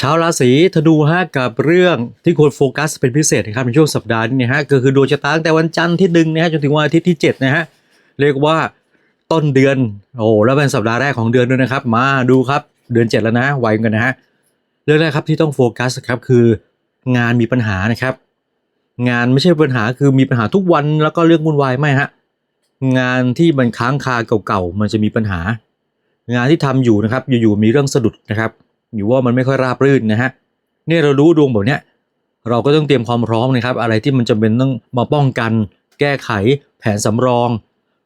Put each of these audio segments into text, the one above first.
ชาวราศีธนูฮะกับเรื่องที่ควรโฟกัสเป็นพิเศษนะครับในช่วงสัปดาห์นี้นะฮะก็คือดวงชะตาตั้งแต่วันจันทร์ที่หนึ่งนะฮะจนถึงวันอาทิตย์ที่7นะฮะเรียกว่าต้นเดือนโอ้แล้วเป็นสัปดาห์แรกของเดือนด้วยนะครับ มาดูครับเดือน 7 แล้วนะไวกันนะฮะเรื่องแรกครับที่ต้องโฟกัสครับคืองานมีปัญหานะครับ งานไม่ใช่ปัญหาคือมีปัญหาทุกวันแล้วก็เรื่องวุ่นวายไม่ฮะงานที่มันค้างคาเก่าๆมันจะมีปัญหา งานที่ทำอยู่นะครับอยู่ๆมีเรื่องสะดุดนะครับ อยู่ว่ามันไม่ค่อยราบรื่นนะฮะเนี่ยเรารู้ดวงแบบเนี้ยเราก็ต้องเตรียมความพร้อมนะครับ อะไรที่มันจำเป็นต้องมาป้องกัน แก้ไขแผนสำรอง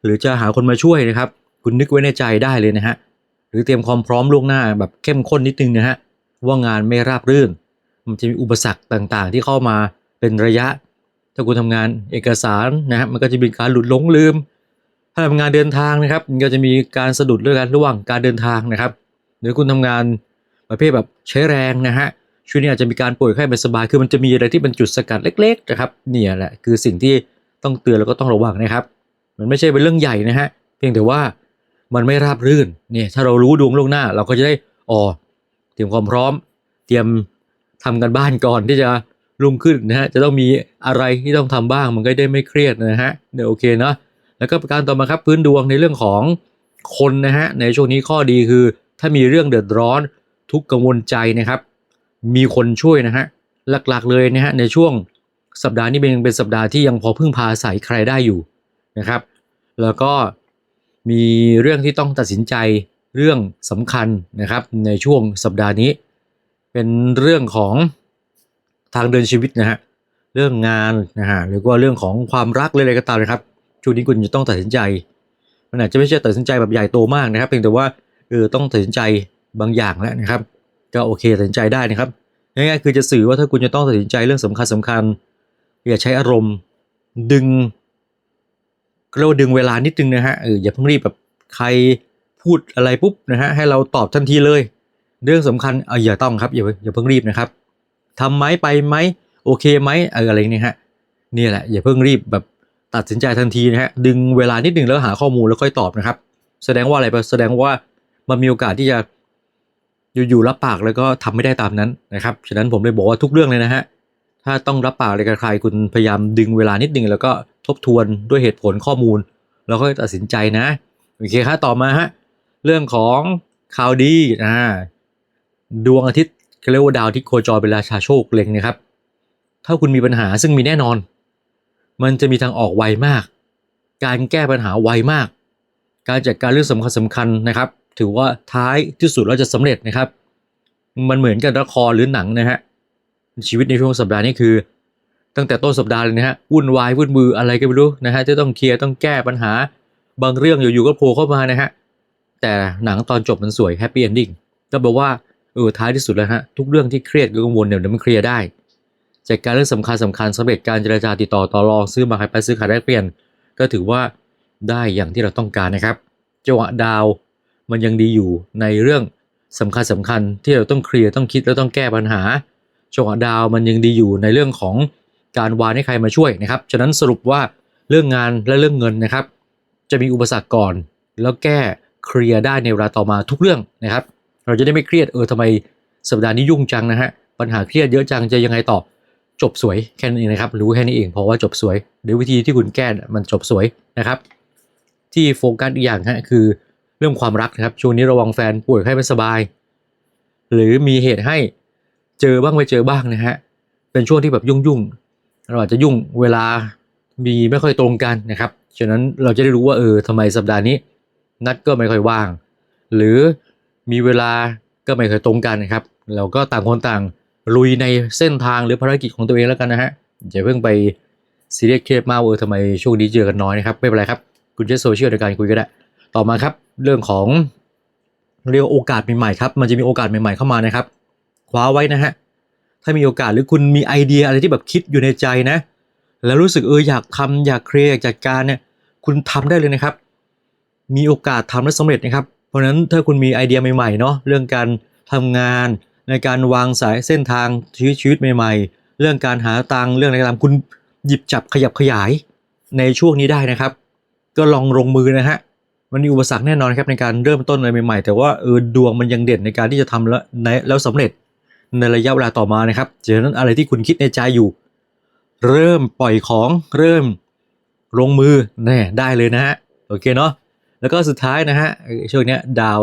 หรือจะหาคนมาช่วยนะครับ คุณนึกไว้ในใจได้เลยนะฮะหรือเตรียมความพร้อมล่วงหน้าแบบเข้มข้นนิดนึงนะฮะว่างานไม่ราบรื่น มันจะมีอุปสรรคต่างๆ ที่เข้ามาเป็นระยะ ถ้าคุณทำงานเอกสารนะฮะมันก็จะมีการหลุดหลงลืม ถ้าทำงานเดินทางนะครับ มันก็จะมีการสะดุดเรื่องการระหว่างการเดินทางนะครับ หรือคุณทำงาน ประเภทแบบใช้แรงนะฮะช่วงนี้อาจจะมีการป่วยไข้ไม่สบาย คือมันจะมีอะไรที่เป็นจุดสกัดเล็กๆนะครับเนี่ยแหละคือสิ่งที่ต้องเตือนแล้วก็ต้องระวังนะครับ มันไม่ใช่เป็นเรื่องใหญ่นะฮะเพียงแต่ว่ามันไม่ราบรื่นเนี่ยถ้าเรารู้ดวงล่วงหน้า เราก็จะได้อ๋อเตรียมความพร้อม เตรียมทำกันบ้านก่อนที่จะรุ่งขึ้นนะฮะจะต้องมีอะไรที่ต้องทำบ้างมันก็ได้ไม่เครียดนะฮะเนี่ยโอเคเนาะแล้วก็ประการต่อมาครับพื้นดวงในเรื่องของคนนะฮะในช่วงนี้ข้อดีคือ ถ้ามีเรื่องเดือดร้อน ทุกข์กังวลใจนะครับ มีคนช่วยนะฮะหลักๆเลยนะฮะในช่วงสัปดาห์นี้เป็นเป็นสัปดาห์ที่ยังพอพึ่งพาอาศัยใครได้อยู่นะครับ แล้วก็มีเรื่องที่ต้องตัดสินใจเรื่องสำคัญนะครับในช่วงสัปดาห์นี้ เป็นเรื่องของทางเดินชีวิตนะฮะเรื่องงานนะฮะหรือว่าเรื่องของความรักอะไรก็ตามนะครับช่วงนี้คุณจะต้องตัดสินใจมันอาจจะไม่ใช่ตัดสินใจแบบใหญ่โตมากนะครับเพียงแต่ว่าเออต้องตัดสินใจ บางอย่างแล้วนะครับ ก็โอเคตัดสินใจได้นะครับง่ายๆคือจะสื่อว่าถ้าคุณจะต้องตัดสินใจเรื่องสำคัญสคัญๆอย่าใช้อารมณ์ดึงเรียกว่าดึงเวลานิดนึงนะฮะเอออย่าเพิ่งรีบแบบใครพูดอะไรปุ๊บนะฮะให้เราตอบทันทีเลย เรื่องสำคัญเอออย่าต้องครับอย่าอย่าเพิ่งรีบนะครับทำไหมไปไหมโอเคไหมเอออะไรเนี่ยฮะนี่แหละอย่าเพิ่งรีบแบบตัดสินใจทันทีนะฮะดึงเวลานิดหนึ่งแล้วหาข้อมูลแล้วค่อยตอบนะครับ แสดงว่าอะไรแสดงว่ามันมีโอกาสที่จะ อยู่ๆรับปากแล้วก็ทำไม่ได้ตามนั้นนะครับฉะนั้นผมเลยบอกว่าทุกเรื่องเลยนะฮะถ้าต้องรับปากอะไรกับใครคุณพยายามดึงเวลานิดหนึ่งแล้วก็ทบทวนด้วยเหตุผลข้อมูล แล้วก็ตัดสินใจนะโอเคครับต่อมาฮะเรื่องของข่าวดีอ่าดวงอาทิตย์เรียกว่าดาวที่โคจรเป็นราชาโชคเล็งนะครับ ถ้าคุณมีปัญหาซึ่งมีแน่นอน มันจะมีทางออกไวมาก การแก้ปัญหาไวมาก การจัดการเรื่องสำคัญสำคัญนะครับ ถือว่าท้ายที่สุดเราจะสำเร็จนะครับ มันเหมือนกับละครหรือหนังนะฮะชีวิตในช่วงสัปดาห์นี้คือ ตั้งแต่ต้นสัปดาห์เลยนะฮะวุ่นวายวุ่นมืออะไรก็ไม่รู้นะฮะจะต้องเคลียร์ต้องแก้ปัญหาบางเรื่องอยู่ๆก็โผล่เข้ามานะฮะแต่หนังตอนจบมันสวยแฮปปี้เอนดิ้งก็แปลว่าเออท้ายที่สุดแล้วฮะทุกเรื่องที่เครียดกังวลเนี่ยเดี๋ยวมันเคลียร์ได้จัดการเรื่องสำคัญสำคัญสำเร็จการเจรจาติดต่อต่อรองซื้อมาขายไปซื้อขายแลกเปลี่ยน ก็ถือว่าได้อย่างที่เราต้องการนะครับจังหวะดาว มันยังดีอยู่ในเรื่องสำคัญสำคัญที่เราต้องเคลียร์ต้องคิดแล้วต้องแก้ปัญหาจังหวะดาวมันยังดีอยู่ในเรื่องของการวานให้ใครมาช่วยนะครับ ฉะนั้นสรุปว่าเรื่องงานและเรื่องเงินนะครับ จะมีอุปสรรคก่อน แล้วแก้เคลียร์ได้ในเวลาต่อมาทุกเรื่องนะครับ เราจะได้ไม่เครียดเออทำไมสัปดาห์นี้ยุ่งจังนะฮะปัญหาเครียดเยอะจังจะยังไงต่อจบสวยแค่นั้นเองนะครับรู้แค่นี้เองเพราะว่าจบสวยหรือวิธีที่คุณแก้มันจบสวยนะครับ ที่โฟกัสอีกอย่างฮะคือ เรื่องความรักนะครับช่วงนี้ระวังแฟนป่วยไข้ไม่สบาย หรือมีเหตุให้เจอบ้างไม่เจอบ้างนะฮะเป็นช่วงที่แบบยุ่งๆเราอาจจะยุ่งเวลามีไม่ค่อยตรงกันนะครับฉะนั้นเราจะได้รู้ว่าเออทำไมสัปดาห์นี้ นัดก็ไม่ค่อยว่าง หรือมีเวลาก็ไม่ค่อยตรงกันนะครับ เราก็ต่างคนต่างลุยในเส้นทางหรือภารกิจของตัวเองแล้วกันนะฮะอย่าเพิ่งไปซีเรียสเครียดมากเออทำไมช่วงนี้เจอกันน้อยนะครับ ไม่เป็นไรครับ คุณใช้โซเชียลในการคุยก็ได้ ต่อมาครับเรื่องของเรียกโอกาสใหม่ๆครับมันจะมีโอกาสใหม่ๆเข้ามานะครับ คว้าไว้นะฮะถ้ามีโอกาสหรือคุณมีไอเดียอะไรที่แบบคิดอยู่ในใจนะ แล้วรู้สึกเอออยากทำอยากเคลียร์อยากจัดการเนี่ยคุณทำได้เลยนะครับ มีโอกาสทำและสำเร็จนะครับ เพราะฉะนั้นถ้าคุณมีไอเดียใหม่ๆเนาะเรื่องการทำงานในการวางสายเส้นทางชีวิตชีวิตใหม่ ๆ เรื่องการหาตังเรื่องอะไรก็ตามคุณหยิบจับขยับขยายในช่วงนี้ได้นะครับ ก็ลองลงมือนะฮะ มันมีอุปสรรคแน่นอนครับในการเริ่มต้นอะไรใหม่ๆ แต่ว่าเออดวงมันยังเด่นในการที่จะทำแล้วในแล้วสำเร็จในระยะเวลาต่อมานะครับฉะนั้นอะไรที่คุณคิดในใจอยู่ เริ่มปล่อยของเริ่มลงมือแน่ได้เลยนะฮะโอเคเนาะแล้วก็สุดท้ายนะฮะช่วงนี้ดาว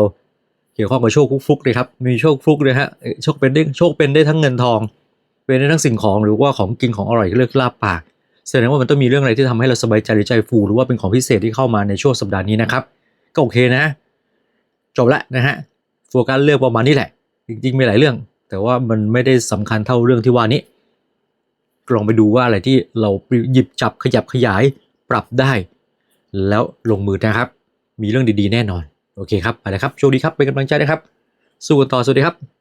เกี่ยวข้องกับโชคฟลุกๆเลยครับมีโชคฟลุกเลยฮะโชคเป็นได้โชคเป็นได้ทั้งเงินทอง เป็นได้ทั้งสิ่งของหรือว่าของกินของอร่อยเลือกลาบปากแสดงว่ามันต้องมีเรื่องอะไรที่ทำให้เราสบายใจหรือใจฟูหรือว่าเป็นของพิเศษที่เข้ามาในช่วงสัปดาห์นี้นะครับ ก็โอเคนะ จบละนะฮะโฟกัสเรื่องประมาณนี้แหละ จริงๆมีหลายเรื่อง แต่ว่ามันไม่ได้สำคัญเท่าเรื่องที่ว่านี้ลองไปดูว่าอะไรที่เราหยิบจับขยับขยายปรับได้ แล้วลงมือนะครับ มีเรื่องดีๆแน่นอน โอเคครับ ไปแลยครับ โชคดีครับ เป็นกำลังใจนะครับ สู้กันต่อ สวัสดีครับ